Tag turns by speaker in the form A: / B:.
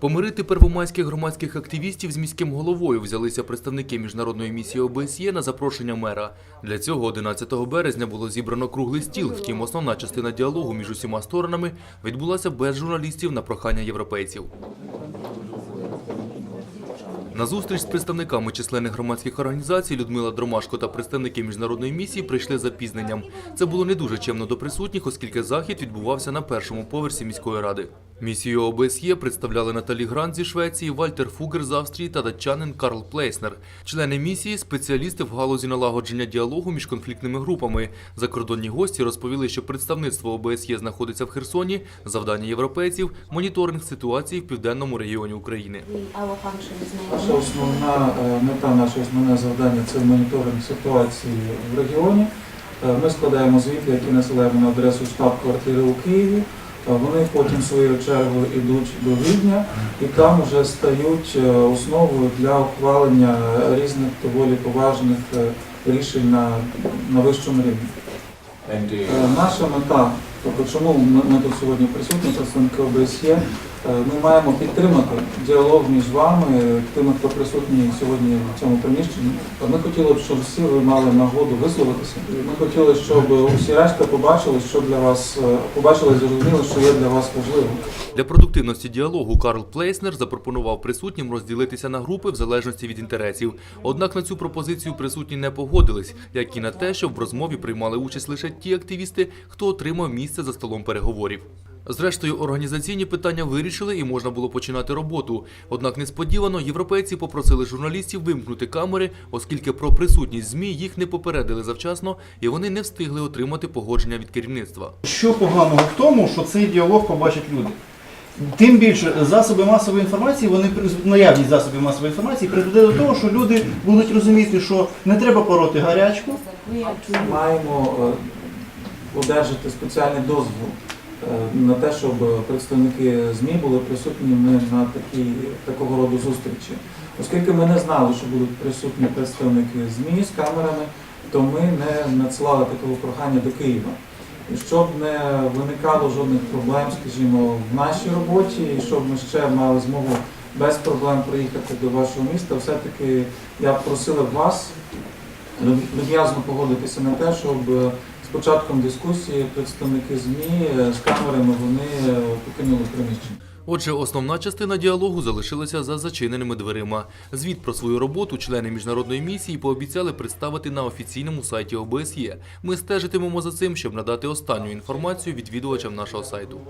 A: Помирити первомайських громадських активістів з міським головою взялися представники міжнародної місії ОБСЄ на запрошення мера. Для цього 11 березня було зібрано круглий стіл. Втім, основна частина діалогу між усіма сторонами відбулася без журналістів на прохання європейців. На зустріч з представниками численних громадських організацій Людмила Дромашко та представники міжнародної місії прийшли запізненням. Це було не дуже чемно до присутніх, оскільки захід відбувався на першому поверсі міської ради. Місію ОБСЄ представляли Наталі Грант зі Швеції, Вальтер Фугер з Австрії та датчанин Карл Плейснер. Члени місії спеціалісти в галузі налагодження діалогу між конфліктними групами. Закордонні гості розповіли, що представництво ОБСЄ знаходиться в Херсоні. Завдання європейців моніторинг ситуації в південному регіоні України.
B: Наша основна е, мета, наше основне завдання це моніторинг ситуації в регіоні. Е, Ми складаємо звіти, які насилаємо на адресу штаб-квартири у Києві. Вони потім свою чергу йдуть до Відня і там вже стають е, основою для ухвалення різних доволі поважних е, рішень на, на вищому рівні.
C: And
B: Е, Наша мета, тобто чому ми, тут сьогодні присутні, представники ОБСЄ, е, ми маємо підтримати діалог між вами, тими, хто присутній сьогодні в цьому приміщенні. Е, Ми хотіли б, щоб всі ви мали нагоду висловитися. Ми хотіли, щоб усі решта побачили, що для вас е, побачили і зрозуміли, що є для вас важливо.
A: Для продуктивності діалогу Карл Плейснер запропонував присутнім розділитися на групи в залежності від інтересів. Однак на цю пропозицію присутні не погодились, як і на те, щоб в розмові приймали участь лише ті активісти, хто отримав місце за столом переговорів. Зрештою, організаційні питання вирішили і можна було починати роботу. Однак несподівано європейці попросили журналістів вимкнути камери, оскільки про присутність ЗМІ їх не попередили завчасно, і вони не встигли отримати погодження від керівництва.
D: Що поганого в тому, що цей діалог побачать люди? Тим більше засоби масової інформації, вони наявність засобів масової інформації призведе до того, що люди будуть розуміти, що не треба пороти гарячку,
B: Маємо е, одержати спеціальний дозвіл е, на те, щоб представники ЗМІ були присутніми на такій, такого роду зустрічі. Оскільки ми не знали, що будуть присутні представники ЗМІ з камерами, то ми не надсилали такого прохання до Києва. І щоб не виникало жодних проблем, скажімо, в нашій роботі, і щоб ми ще мали змогу без проблем приїхати до вашого міста, все-таки я просила вас люб- люб'язно погодитися на те, щоб е, з початком дискусії представники ЗМІ е, з камерами вони е, покинули приміщення.
A: Отже, основна частина діалогу залишилася за зачиненими дверима. Звіт про свою роботу члени міжнародної місії пообіцяли представити на офіційному сайті ОБСЄ. Ми стежитимемо за цим, щоб надати останню інформацію відвідувачам нашого сайту.